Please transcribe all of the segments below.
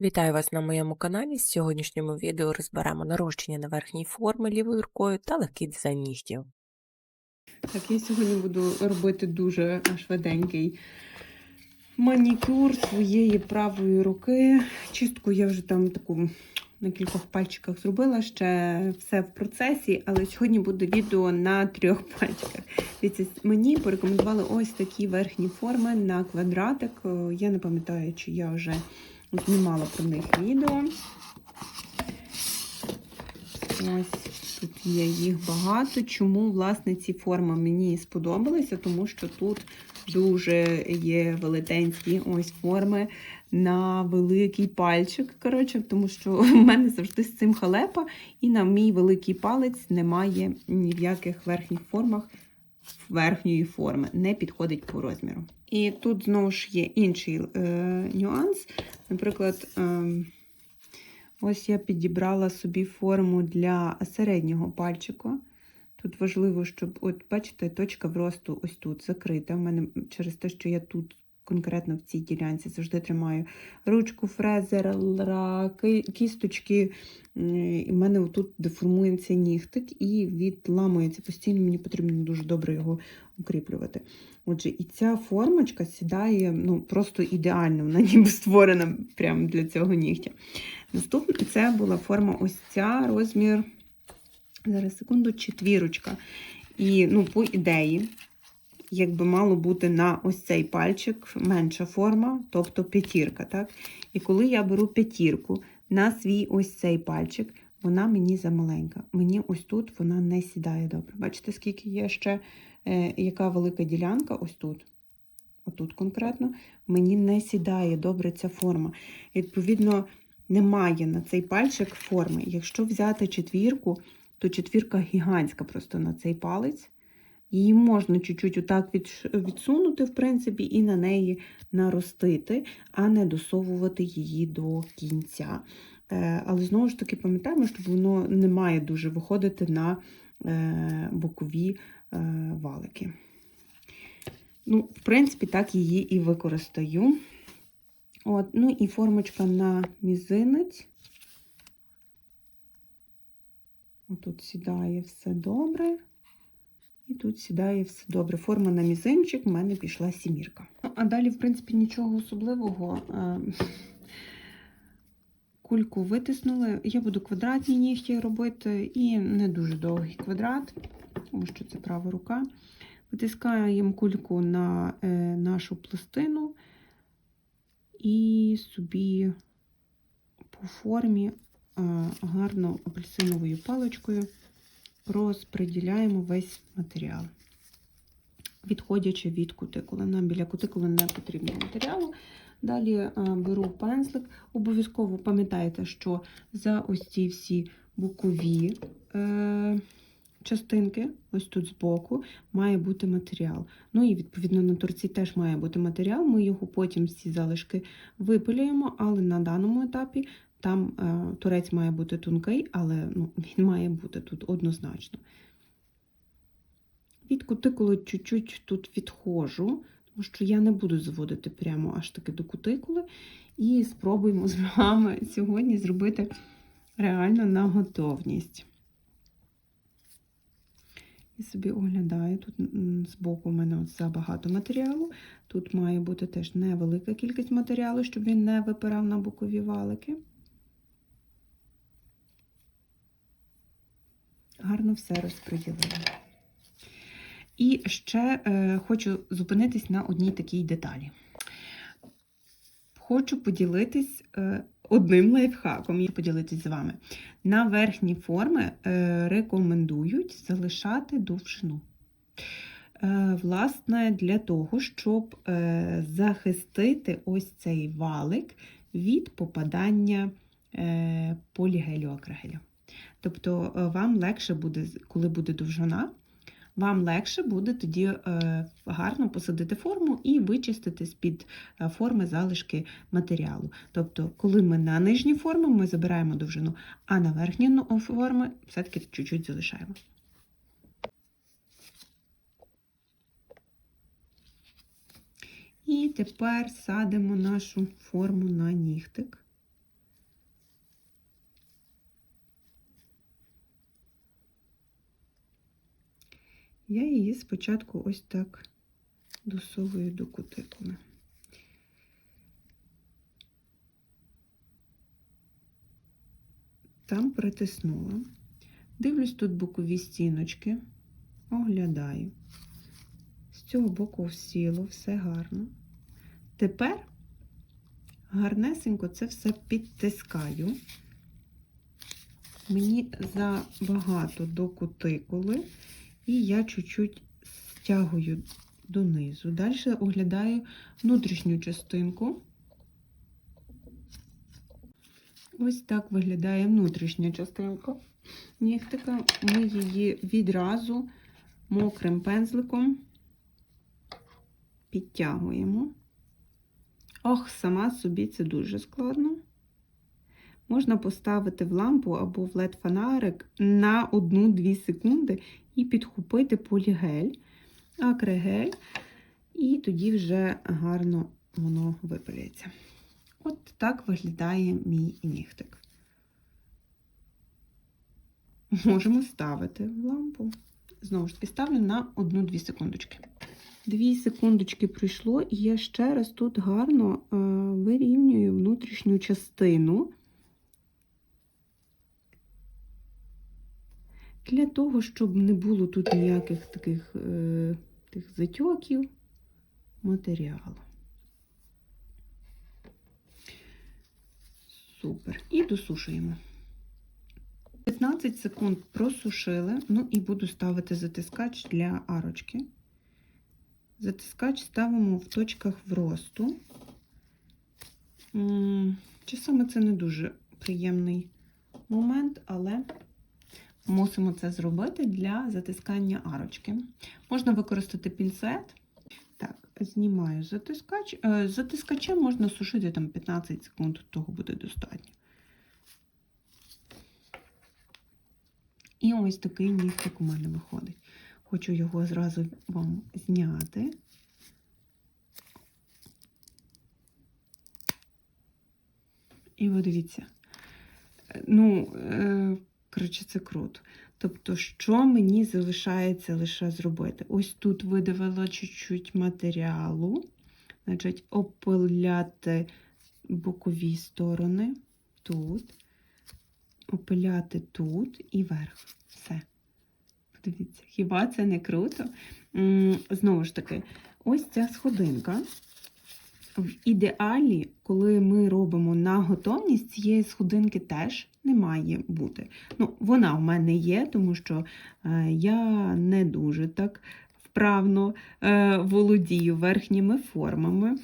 Вітаю вас на моєму каналі. В сьогоднішньому відео розберемо нарощення на верхній формі лівою рукою та легкий дизайн нігтів. Так, я сьогодні буду робити дуже швиденький манікюр своєї правої руки. Чистку я вже там таку на кількох пальчиках зробила, ще все в процесі, але сьогодні буде відео на трьох пальчиках. Дивіться, мені порекомендували ось такі верхні форми на квадратик. Е, Я не пам'ятаю, чи я вже знімала про них відео. Ось тут є їх багато. Чому, власне, ці форми мені сподобалися? Тому що тут дуже є велетенські ось форми на великий пальчик. Коротше, тому що в мене завжди з цим халепа, і на мій великий палець немає ні в яких верхніх формах верхньої форми, не підходить по розміру. І тут знову ж є інший е, нюанс. Наприклад, е, ось я підібрала собі форму для середнього пальчика. Тут важливо, щоб, от бачите, точка вросту ось тут закрита. У мене через те, що я тут конкретно в цій ділянці завжди тримаю ручку, фрезера, кісточки. І в мене тут деформується нігтик і відламується постійно, мені потрібно дуже добре його укріплювати. Отже, і ця формочка сідає ну, просто ідеально, вона ніби створена прямо для цього нігтя. Наступна це була форма ось ця розмір. Зараз секунду, четвірочка. І ну, по ідеї, якби мало бути на ось цей пальчик менша форма, тобто п'ятірка. так? І коли я беру п'ятірку на свій ось цей пальчик, вона мені замаленька. Мені ось тут вона не сідає добре. Бачите, скільки є ще е, яка велика ділянка ось тут. Отут конкретно, мені не сідає добре ця форма. Відповідно, немає на цей пальчик форми. Якщо взяти четвірку, то четвірка гігантська просто на цей палець. Її можна чуть-чуть отак відсунути, в принципі, і на неї наростити, а не досовувати її до кінця. Е, але знову ж таки, пам'ятаємо, що воно не має дуже виходити на е, бокові е, валики. Ну, В принципі, так її і використаю. От, Ну і формочка на мізинець. Отут сідає все добре. І тут сідає все добре. Форма на мізинчик, в мене пішла сімірка. Ну, а далі, в принципі, нічого особливого. Кульку витиснули. Я буду квадратні нігті робити і не дуже довгий квадрат, тому що це права рука. Витискаємо кульку на е, нашу пластину і собі по формі гарно апельсиновою паличкою розподіляємо весь матеріал, відходячи від кутикули. Нам біля кутикули не потрібно матеріалу. Далі беру пензлик. Обов'язково пам'ятайте, що за ось ці всі бокові е, частинки, ось тут збоку, має бути матеріал. Ну і, відповідно, на торці теж має бути матеріал. Ми його потім всі залишки випилюємо, але на даному етапі там е, торець має бути тонкий, але ну, він має бути тут однозначно. Від кутикули чуть-чуть тут відходжу, тому що я не буду заводити прямо аж таки до кутикули. І спробуємо з вами сьогодні зробити реально на готовність. І собі оглядаю, тут збоку у мене забагато матеріалу. Тут має бути теж невелика кількість матеріалу, щоб він не випирав на бокові валики. Гарно все розподілила. І ще е, хочу зупинитись на одній такій деталі. Хочу поділитись е, одним лайфхаком, я поділитись з вами. На верхні форми е, рекомендують залишати довжину. Е, власне, для того, щоб е, захистити ось цей валик від попадання е, полігелю акригелю. Тобто е, вам легше буде, коли буде довжина, вам легше буде тоді е, гарно посадити форму і вичистити з-під е, форми залишки матеріалу. Тобто, коли ми на нижній формі, ми забираємо довжину, а на верхні форми все-таки чуть-чуть залишаємо. І тепер садимо нашу форму на нігтик. Я її спочатку ось так досовую до кутикули. Там притиснула. Дивлюсь тут бокові стіночки, оглядаю. З цього боку всіло, все гарно. Тепер гарнесенько це все підтискаю. Мені забагато до кутикули, і я чуть-чуть стягую донизу. Далі оглядаю внутрішню частинку. Ось так виглядає внутрішня частинка нігтика. Ми її відразу мокрим пензликом підтягуємо. Ох, сама собі це дуже складно. Можна поставити в лампу або в led фонарик на 1-2 секунди і підхопити полігель, акригель, і тоді вже гарно воно випиляється. От так виглядає мій нігтик. Можемо ставити лампу. Знову ж таки, ставлю на 1-2 секундочки. Дві секундочки пройшло, і я ще раз тут гарно е, вирівнюю внутрішню частину. Для того, щоб не було тут ніяких таких е, тих затьоків матеріалу. Супер. І досушуємо. 15 секунд просушили, ну і буду ставити затискач для арочки. Затискач ставимо в точках вросту. Часами це не дуже приємний момент, але мусимо це зробити для затискання арочки. Можна використати пінцет. Так, знімаю затискач. Е, Затискачем можна сушити там 15 секунд, того буде достатньо. І ось такий нігтик у мене виходить. Хочу його зразу вам зняти. І ви дивіться. Е, Ну, е, коротше, це круто. Тобто, що мені залишається лише зробити? Ось тут видавила чуть-чуть матеріалу, значить, опиляти бокові сторони тут, опиляти тут і верх. Все. Подивіться, хіба це не круто? Знову ж таки, ось ця сходинка. В ідеалі, коли ми робимо на готовність, цієї сходинки теж не має бути. Ну, вона в мене є, тому що е, я не дуже так вправно е, володію верхніми формами.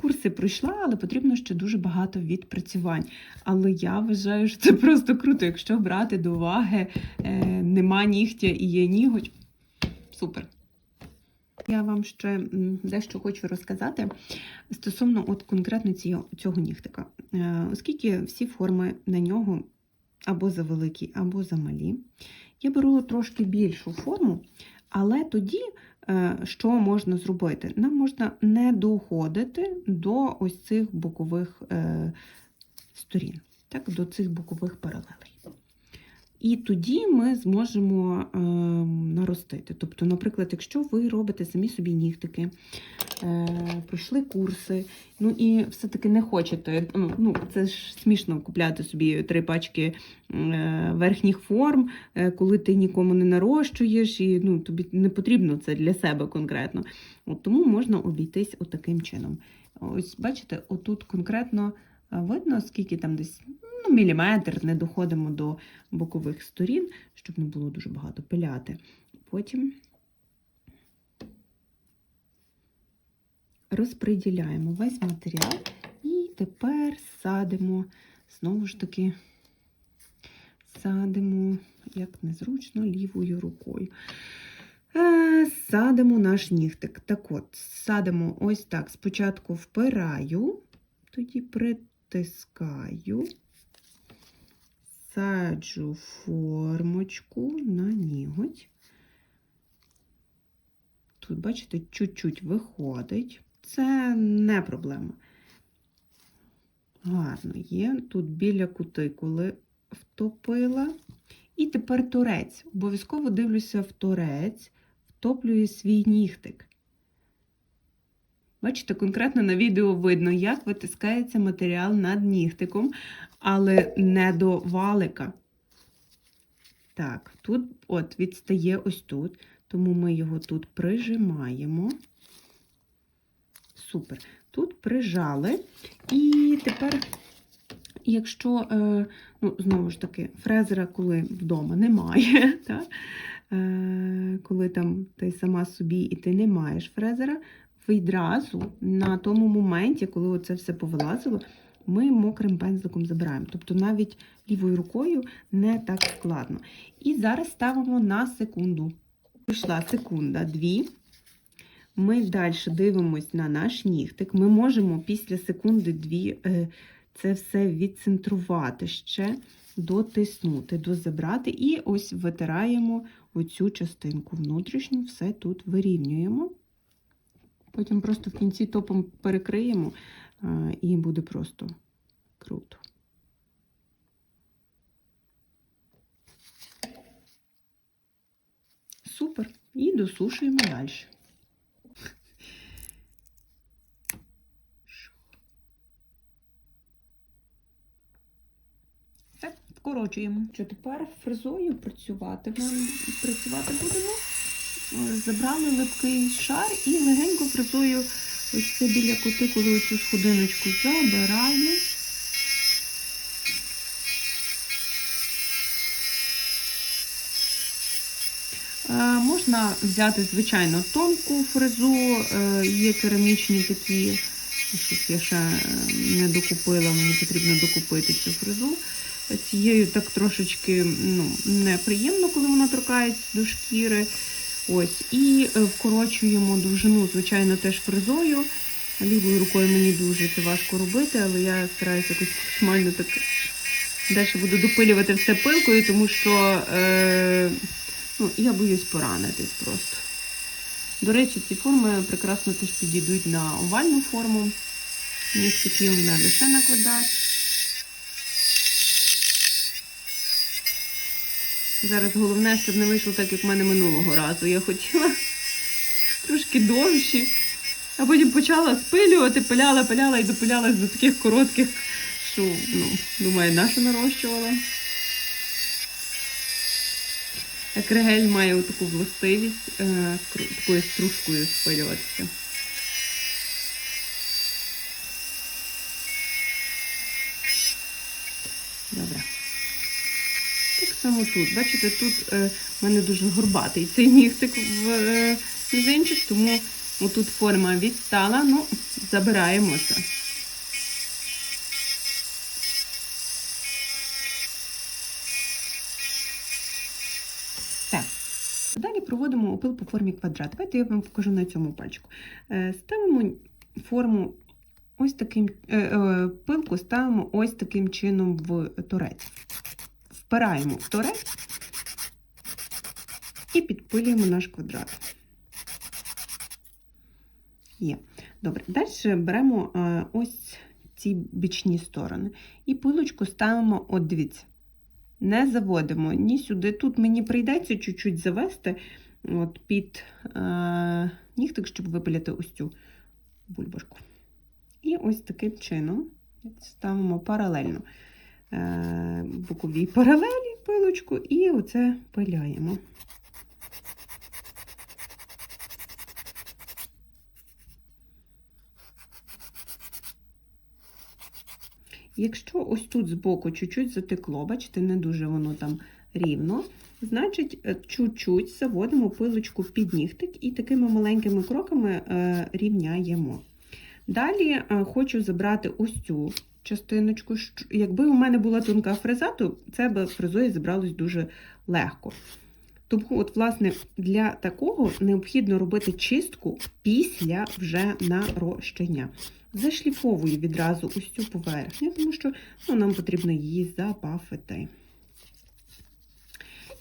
Курси пройшла, але потрібно ще дуже багато відпрацювань. Але я вважаю, що це просто круто, якщо брати до уваги, е, нема нігтя і є ніготь. Супер. Я вам ще дещо хочу розказати стосовно от конкретно цього, нігтика. Оскільки всі форми на нього або завеликі, або замалі, я беру трошки більшу форму, але тоді е, що можна зробити? Нам можна не доходити до ось цих бокових е, сторін, так, до цих бокових паралелей. І тоді ми зможемо е, наростити. Тобто, наприклад, якщо ви робите самі собі нігтики, е, пройшли курси, ну і все-таки не хочете, ну, ну це ж смішно купляти собі три пачки е, верхніх форм, е, коли ти нікому не нарощуєш, і ну, тобі не потрібно це для себе конкретно. От тому можна обійтись отаким чином. Ось бачите, отут конкретно е, видно, скільки там десь ну, міліметр, не доходимо до бокових сторін, щоб не було дуже багато пиляти. Потім розподіляємо весь матеріал і тепер садимо, знову ж таки, садимо, як незручно, лівою рукою. Е, Садимо наш нігтик. Так от, садимо ось так. Спочатку впираю, тоді притискаю, саджу формочку на ніготь. Тут, бачите, чуть-чуть виходить. Це не проблема. Гарно є. Тут біля кутикули втопила. І тепер торець. Обов'язково дивлюся в торець. В втоплює свій нігтик. Бачите, конкретно на відео видно, як витискається матеріал над нігтиком, але не до валика. Так, тут от відстає ось тут, тому ми його тут прижимаємо. Супер. Тут прижали. І тепер, якщо, е, ну, знову ж таки, фрезера, коли вдома немає, та, е, коли там ти сама собі і ти не маєш фрезера, відразу на тому моменті, коли це все повилазило, ми мокрим пензликом забираємо. Тобто навіть лівою рукою не так складно. І зараз ставимо на секунду. Пішла секунда, дві. Ми далі дивимось на наш нігтик. Ми можемо після секунди-дві е, це все відцентрувати ще, дотиснути, дозабрати. І ось витираємо оцю частинку внутрішню, все тут вирівнюємо. Потім просто в кінці топом перекриємо, е, і буде просто круто. Супер. І досушуємо далі. Все, вкорочуємо. Що тепер фрезою працювати? Ми працювати будемо. Забрали липкий шар і легенько фрезою ось це біля кутикули цю сходиночку забираємо. Е, Можна взяти, звичайно, тонку фрезу, е, є керамічні такі, щось я ще е, не докупила, мені потрібно докупити цю фрезу. Цією так трошечки ну, неприємно, коли вона торкається до шкіри. Ось, І е, вкорочуємо довжину, звичайно, теж фрезою. Лівою рукою мені дуже це важко робити, але я стараюся якось максимально так далі буду допилювати все пилкою, тому що е, ну, я боюсь поранитись просто. До речі, ці форми прекрасно теж підійдуть на овальну форму. Нігтиків не лише на квадрат. Зараз головне, щоб не вийшло так, як в мене минулого разу. Я хотіла трошки довші, а потім почала спилювати, пиляла, пиляла і допилялась до таких коротких, що, ну, думаю, наша нарощувала. Акригель має таку властивість е, такою стружкою спилюватися. Само тут. Бачите, тут е, в мене дуже горбатий цей нігтик в е, мізинчик, тому отут форма відстала, ну, забираємо це. Так. Далі проводимо опил по формі квадрат. Давайте я вам покажу на цьому пальчику. Е, Ставимо форму ось таким е, е, пилку ставимо ось таким чином в торець. Впираємо в торець і підпилюємо наш квадрат. Є. Добре. Далі беремо е, ось ці бічні сторони. І пилочку ставимо, от дивіться, не заводимо ні сюди. Тут мені прийдеться чуть-чуть завести от під е, нігтик, щоб випиляти ось цю бульбашку. І ось таким чином ставимо паралельно е, боковій паралелі пилочку і оце пиляємо. Якщо ось тут збоку чуть-чуть затекло, бачите, не дуже воно там рівно, значить, е, чуть-чуть заводимо пилочку під нігтик і такими маленькими кроками е, рівняємо. Далі хочу забрати ось цю частиночку. Якби у мене була тонка фреза, то це б фрезою зібралось дуже легко. Тому, от, власне, для такого необхідно робити чистку після вже нарощення. Зашліфовую відразу ось цю поверхню, тому що ну, нам потрібно її забафити.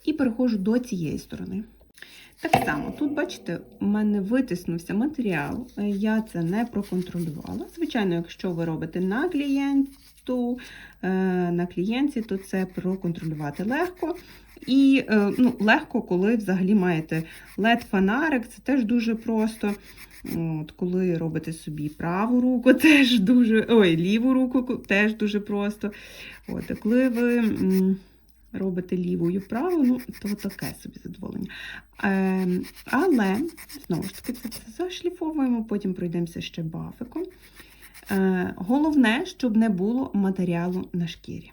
І переходжу до цієї сторони. Так само, тут, бачите, у мене витиснувся матеріал, е, я це не проконтролювала. Звичайно, якщо ви робите на клієнт, тексту е, на клієнті, то це проконтролювати легко. І е, ну, легко, коли взагалі маєте LED-фонарик, це теж дуже просто. От, коли робите собі праву руку, теж дуже. Ой, ліву руку теж дуже просто. От, коли ви робите лівою праву, ну, то таке собі задоволення. Е, але, знову ж таки, це все зашліфовуємо, потім пройдемося ще бафиком. Е, головне, щоб не було матеріалу на шкірі.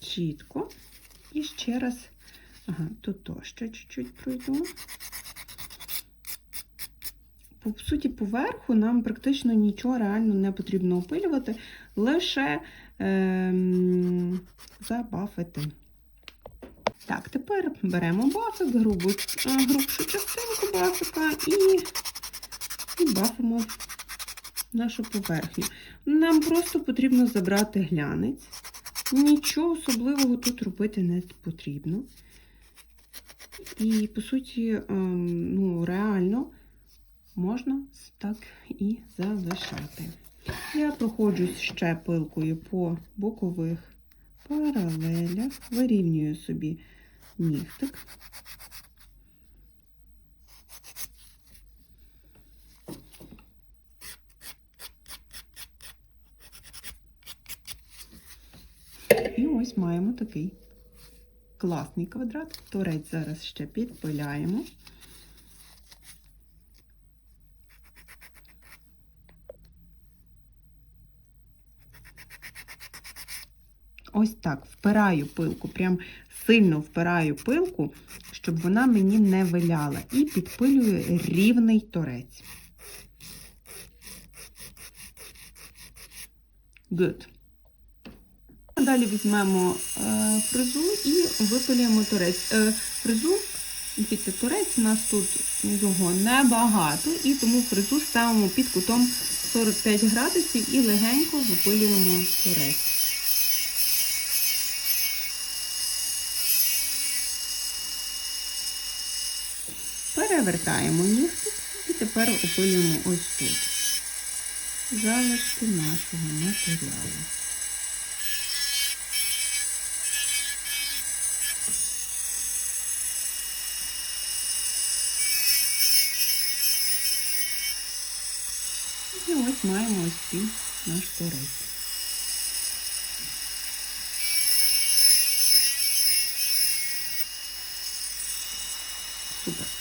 Чітко. І ще раз. Ага, тут то ще чуть-чуть пройду. По суті, поверху нам практично нічого реально не потрібно опилювати, лише ем, забафити. Так, тепер беремо бафик, грубу, е, грубшу частинку бафика і, і бафимо нашу поверхню. Нам просто потрібно забрати глянець. Нічого особливого тут робити не потрібно. І, по суті, ем, ну, реально можна так і залишати. Я проходжусь ще пилкою по бокових паралелях, вирівнюю собі нігтик. І ось маємо такий класний квадрат. Торець зараз ще підпиляємо. Ось так впираю пилку, прям сильно впираю пилку, щоб вона мені не виляла. І підпилюю рівний торець. Good. Далі візьмемо е, фрезу і випилюємо торець. Е, фрезу, дивіться, торець у нас тут його небагато, і тому фрезу ставимо під кутом 45 градусів і легенько випилюємо торець. Перевертаємо нігтик і тепер опилюємо ось тут. Залишки нашого матеріалу. І ось маємо ось цей наш торець. Супер.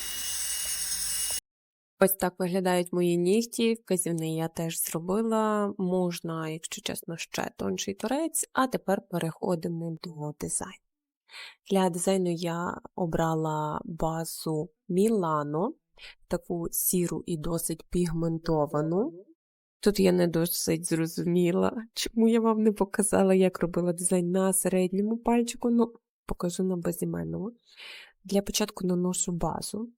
Ось так виглядають мої нігті. Вказівний я теж зробила. Можна, якщо чесно, ще тонший торець, а тепер переходимо до дизайну. Для дизайну я обрала базу Мілано, таку сіру і досить пігментовану. Тут я не досить зрозуміла, чому я вам не показала, як робила дизайн на середньому пальчику, ну, покажу на безіменному. Для початку наношу базу.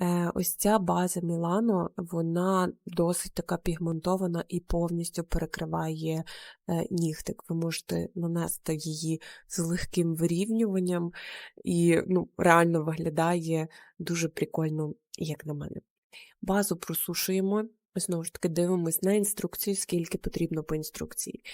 Е, ось ця база Мілано, вона досить така пігментована і повністю перекриває е, нігтик. Ви можете нанести її з легким вирівнюванням, і ну, реально виглядає дуже прикольно, як на мене. Базу просушуємо. Знову ж таки, дивимось на інструкцію, скільки потрібно по інструкції.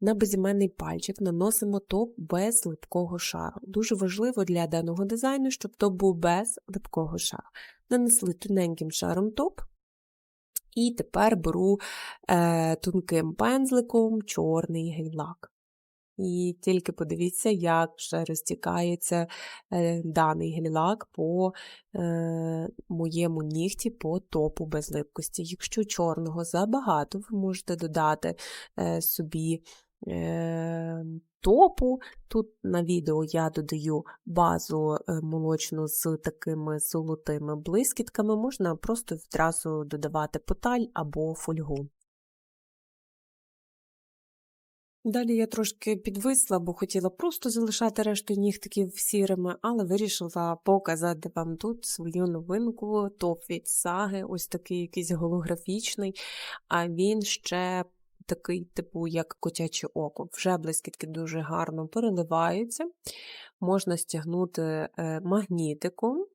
На безіменний пальчик наносимо топ без липкого шару. Дуже важливо для даного дизайну, щоб топ був без липкого шару. Нанесли тоненьким шаром топ. І тепер беру е, тонким пензликом чорний гель-лак. І тільки подивіться, як вже розтікається е, даний гель-лак по е, моєму нігті по топу без липкості. Якщо чорного забагато, ви можете додати е, собі топу. Тут на відео я додаю базу молочну з такими золотими блискітками, можна просто відразу додавати поталь або фольгу. Далі я трошки підвисла, бо хотіла просто залишати решту нігтиків сірими, але вирішила показати вам тут свою новинку, топ від саги, ось такий якийсь голографічний, а він ще такий, типу, як котяче око. Вже блискітки дуже гарно переливаються. Можна стягнути е, магнітиком.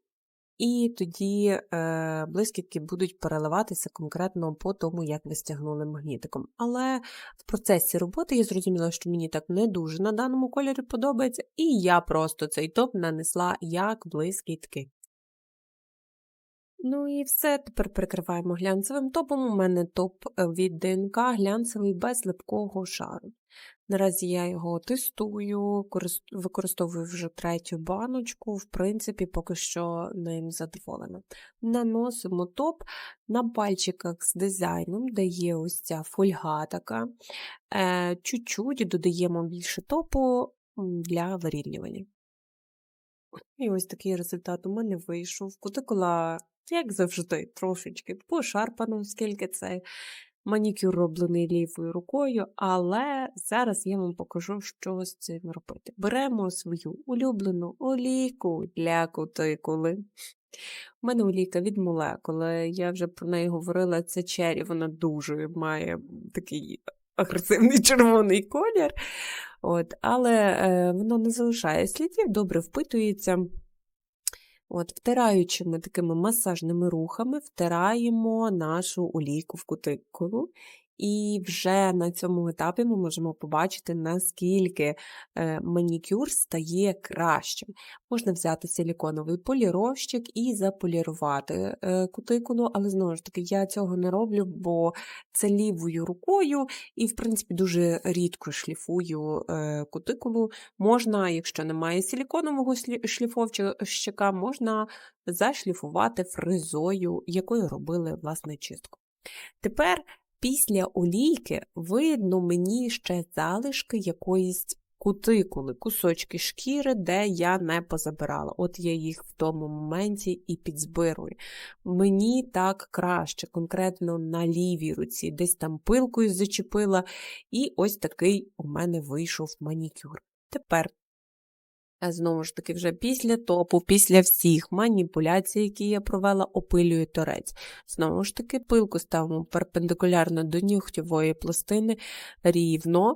І тоді е, блискітки будуть переливатися конкретно по тому, як ви стягнули магнітиком. Але в процесі роботи я зрозуміла, що мені так не дуже на даному кольорі подобається, і я просто цей топ нанесла як блискітки. Ну і все, тепер прикриваємо глянцевим топом. У мене топ е, від ДНК глянцевий без липкого шару. Наразі я його тестую, використовую вже третю баночку, в принципі, поки що ним задоволена. Наносимо топ на пальчиках з дизайном, де є ось ця фольга така. Е, Чуть-чуть додаємо більше топу для вирівнювання. І ось такий результат у мене вийшов. Кутикула, як завжди, трошечки пошарпана, оскільки це манікюр роблений лівою рукою, але зараз я вам покажу, що з цим робити. Беремо свою улюблену олійку для кутикули. У мене олійка від молекули, я вже про неї говорила, це чері, вона дуже має такий агресивний червоний колір. От, але е, воно не залишає слідів, добре впитується. От, втираючими такими масажними рухами втираємо нашу олійку в кутикулу. І вже на цьому етапі ми можемо побачити, наскільки е, манікюр стає кращим. Можна взяти силіконовий поліровщик і заполірувати е, кутикулу, але знову ж таки, я цього не роблю, бо це лівою рукою, і, в принципі, дуже рідко шліфую е, кутикулу. Можна, якщо немає силіконового шліфовщика, можна зашліфувати фрезою, якою робили власне чистку. Тепер після олійки видно мені ще залишки якоїсь кутикули, кусочки шкіри, де я не позабирала. От я їх в тому моменті і підзбирую. Мені так краще, конкретно на лівій руці, десь там пилкою зачепила, і ось такий у мене вийшов манікюр. Тепер Знову ж таки, вже після топу, після всіх маніпуляцій, які я провела, опилюю торець. Знову ж таки, пилку ставимо перпендикулярно до нігтєвої пластини рівно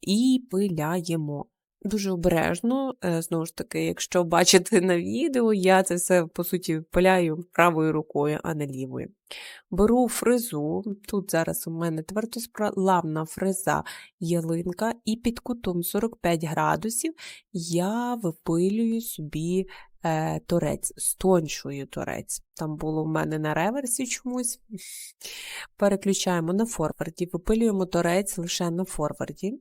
і пиляємо. Дуже обережно, е, знову ж таки, якщо бачите на відео, я це все, по суті, пиляю правою рукою, а не лівою. Беру фрезу, тут зараз у мене твердосплавна фреза ялинка, і під кутом 45 градусів я випилюю собі е, торець, стончую торець. Там було в мене на реверсі чомусь. Переключаємо на форварді, випилюємо торець лише на форварді.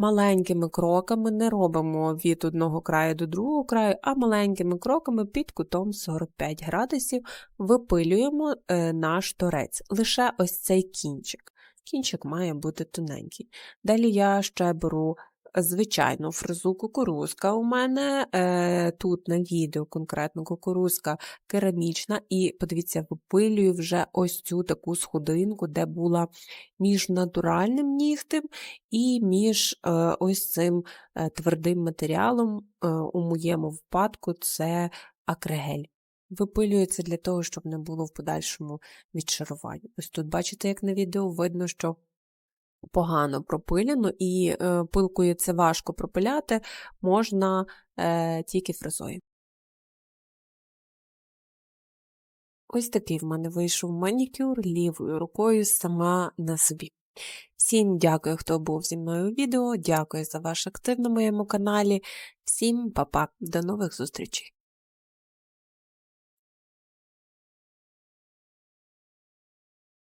Маленькими кроками не робимо від одного краю до другого краю, а маленькими кроками під кутом 45 градусів випилюємо е, наш торець. Лише ось цей кінчик. Кінчик має бути тоненький. Далі я ще беру звичайну фрезу кукурузка у мене. Е, тут на відео конкретно кукурузка керамічна, і подивіться, випилюю вже ось цю таку сходинку, де була між натуральним нігтем і між е, ось цим е, твердим матеріалом. Е, у моєму випадку це акригель. Випилюється для того, щоб не було в подальшому відшарування. Ось тут, бачите, як на відео видно, що погано пропилено, і е, пилкою це важко пропиляти, можна е, тільки фрезою. Ось такий в мене вийшов манікюр лівою рукою сама на собі. Всім дякую, хто був зі мною у відео, дякую за ваш актив на моєму каналі. Всім па-па, до нових зустрічей!